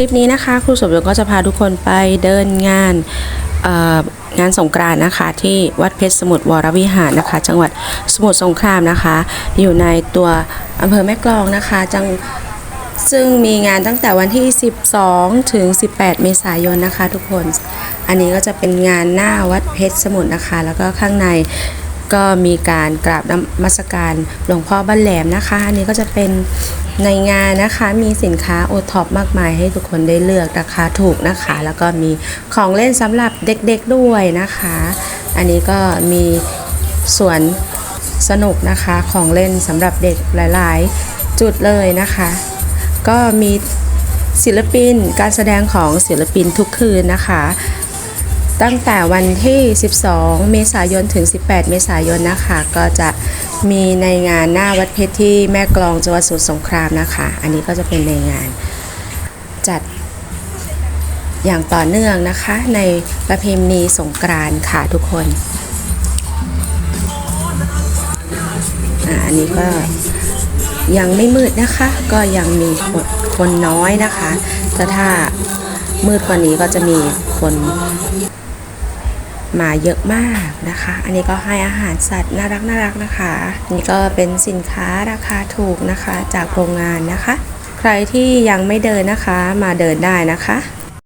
ลิปนี้นะคะครูสมยศก็จะพาทุกคนไปเดินงานงานสงกรานต์นะคะที่วัดเพชรสมุทรวรวิหารนะคะ จังหวัดสมุทรสงครามนะคะ อยู่ในตัวอำเภอแม่กลองนะคะจังซึ่งมีงานตั้งแต่วันที่ 12 ถึง 18 เมษายนนะคะทุกคน อันนี้ก็จะเป็นงานหน้าวัดเพชรสมุทรนะคะ แล้วก็ข้างใน ก็มีการกราบนมัสการหลวงพ่อบ้านแหลมนะคะ อันนี้ก็จะเป็นในงานนะคะมีสินค้าโอท็อปมากมายให้ทุกคนได้เลือกราคาถูกนะคะ แล้วก็มีของเล่นสำหรับเด็กๆด้วยนะคะ อันนี้ก็มีสวนสนุกนะคะของเล่นสำหรับเด็กหลายๆ จุดเลยนะคะ ก็มีศิลปินการแสดงของศิลปินทุกคืนนะคะ ตั้งแต่วันที่ 12 เมษายนถึง 18 เมษายนนะคะ ก็จะมีในงานหน้าวัดเพชรที่แม่กลองจังหวัดสมุทรสงครามนะคะ อันนี้ก็จะเป็นในงานจัดอย่างต่อเนื่องนะคะในประเพณีสงกรานต์ค่ะทุกคนอ่าอันนี้ก็ยังไม่มืดนะคะ ก็ยังมีคนคนน้อยนะคะ แต่ถ้ามืดกว่านี้ก็จะมีคน มาเยอะมากนะคะ อันนี้ก็ให้อาหารสัตว์น่ารักน่ารักนะคะ นี่ก็เป็นสินค้าราคาถูกนะคะจากโรงงานนะคะ ใครที่ยังไม่เดินนะคะ มาเดินได้นะคะ